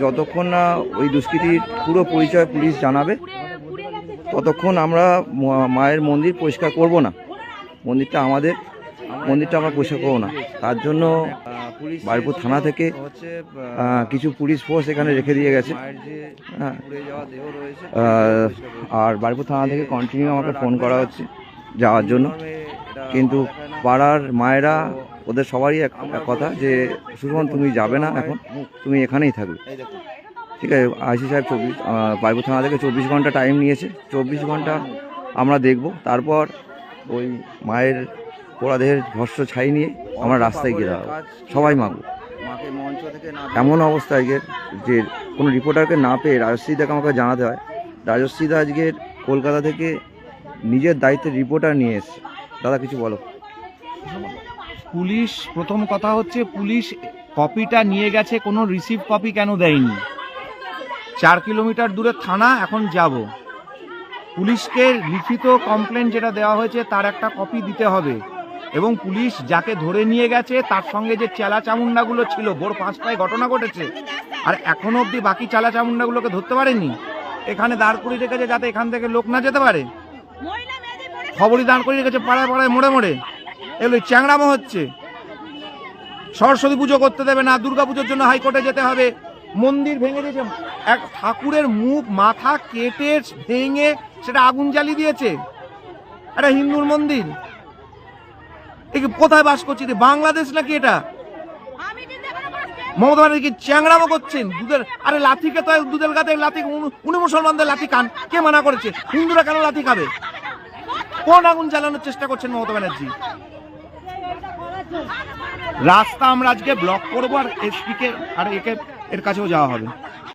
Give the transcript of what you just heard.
যতক্ষণ না ওই দুষ্কৃতির পুরো পরিচয় পুলিশ জানাবে, ততক্ষণ আমরা মায়ের মন্দির পরিষ্কার করব না। মন্দিরটা আমাদের, মন্দিরটা আমরা পরিষ্কার করব না। তার জন্য বারপুর থানা থেকে কিছু পুলিশ ফোর্স এখানে রেখে দিয়ে গেছে। হ্যাঁ। আর বারপুর থানা থেকে কন্টিনিউ আমাকে ফোন করা হচ্ছে যাওয়ার জন্য। কিন্তু পাড়ার মায়েরা ওদের সবারই এক কথা যে সুষমন তুমি যাবে না এখন, তুমি এখানেই থাকবে। ঠিক আছে, আইসি সাহেব চব্বিশ বারপুর থানা থেকে চব্বিশ ঘণ্টা টাইম নিয়েছে। চব্বিশ ঘণ্টা আমরা দেখব। তারপর ওই মায়ের পোড়াদেহের ভস্য ছাই নিয়ে আমরা রাস্তায় গিয়ে দাঁড়াবো। সবাই মাগবো এমন অবস্থা আজকের যে, কোনো রিপোর্টারকে না পেয়ে রাজশ্রী দাকে আমাকে জানাতে হয়। রাজশ্রী দা আজকের কলকাতা থেকে নিজের দায়িত্বের রিপোর্টার নিয়ে এসছে। দাদা, কিছু বলো। পুলিশ প্রথম কথা হচ্ছে পুলিশ কপিটা নিয়ে গেছে কোনো রিসিভ কপি কেন দেয়নি? চার কিলোমিটার দূরে থানা এখন যাব। পুলিশকে লিখিত কমপ্লেন যেটা দেওয়া হয়েছে তার একটা কপি দিতে হবে। এবং পুলিশ যাকে ধরে নিয়ে গেছে তার সঙ্গে যে চেলা চামুন্ডাগুলো ছিল ভোর পাঁচটায় ঘটনা ঘটেছে আর এখনও অবধি বাকি চালা চামুন্ডাগুলোকে ধরতে পারেনি? এখানে দাঁড় করিয়ে রেখেছে যাতে এখান থেকে লোক না যেতে পারে? খবরই দাঁড় করিয়ে রেখেছে পাড়ায় পাড়ায় মোড়ে মোড়ে। এগুলো চ্যাংড়ামো হচ্ছে। সরস্বতী পুজো করতে দেবে না দুর্গা পুজোর জন্য হাইকোর্টে যেতে হবে। মন্দির ভেঙে দিয়েছে। এক ঠাকুরের মুখ, মাথা কেটে ভেঙে সেটা আগুন জ্বালিয়ে দিয়েছে। একটা হিন্দুর মন্দির। এ কি কোথায় বাস করছি? বাংলাদেশ নাকি এটা? মমতা ব্যানার্জি চ্যাংড়ামো করছেন? দুধের আরে লাঠিকে তো দুধের গাতে লাঠি উনি- মুসলমানদের লাঠি খান। কে মানা করেছে? হিন্দুরা কেন লাঠি খাবে? কোন আগুন জ্বালানোর চেষ্টা করছেন মমতা ব্যানার্জি? রাস্তা আমরা আজকে ব্লক করব আর এসপিকে আর একে এর কাছেও যাওয়া হবে।